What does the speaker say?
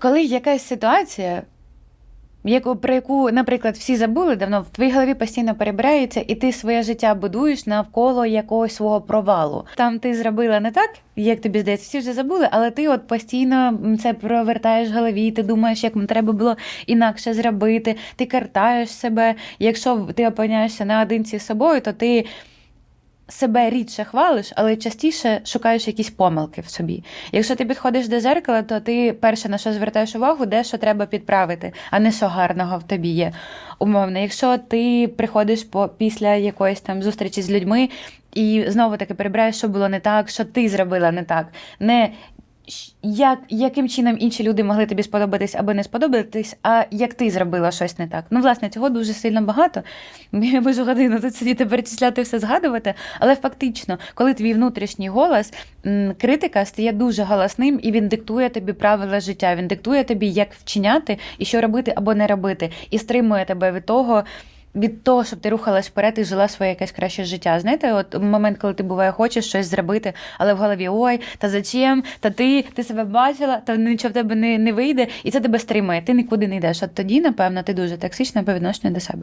Коли якась ситуація, яку, про яку, наприклад, всі забули давно, в твоїй голові постійно перебирається, і ти своє життя будуєш навколо якогось свого провалу. Там ти зробила не так, як тобі здається, всі вже забули, але ти от постійно це провертаєш в голові, ти думаєш, як треба було інакше зробити, ти картаєш себе. Якщо ти опиняєшся наодинці з собою, то ти себе рідше хвалиш, але частіше шукаєш якісь помилки в собі. Якщо ти підходиш до зеркала, то ти перше на що звертаєш увагу, де що треба підправити, а не що гарного в тобі є. Умовно, якщо ти приходиш по після якоїсь там зустрічі з людьми і знову таки перебираєш, що було не так, що ти зробила не так. Не як, яким чином інші люди могли тобі сподобатись або не сподобатись, а як ти зробила щось не так. Ну, власне, цього дуже сильно багато. Я можу годину тут сидіти, перечисляти все згадувати, але фактично, коли твій внутрішній голос, критика стає дуже голосним, і він диктує тобі правила життя. Він диктує тобі, як вчиняти і що робити або не робити, і стримує тебе від того. Від того, щоб ти рухалась вперед і жила своє якесь краще життя. Знаєте, от момент, коли ти буває, хочеш щось зробити, але в голові ой, та зачем? Та ти, ти себе бачила, та нічого в тебе не, не вийде, і це тебе стримує. Ти нікуди не йдеш. От тоді, напевно, ти дуже токсична по відношенню до себе.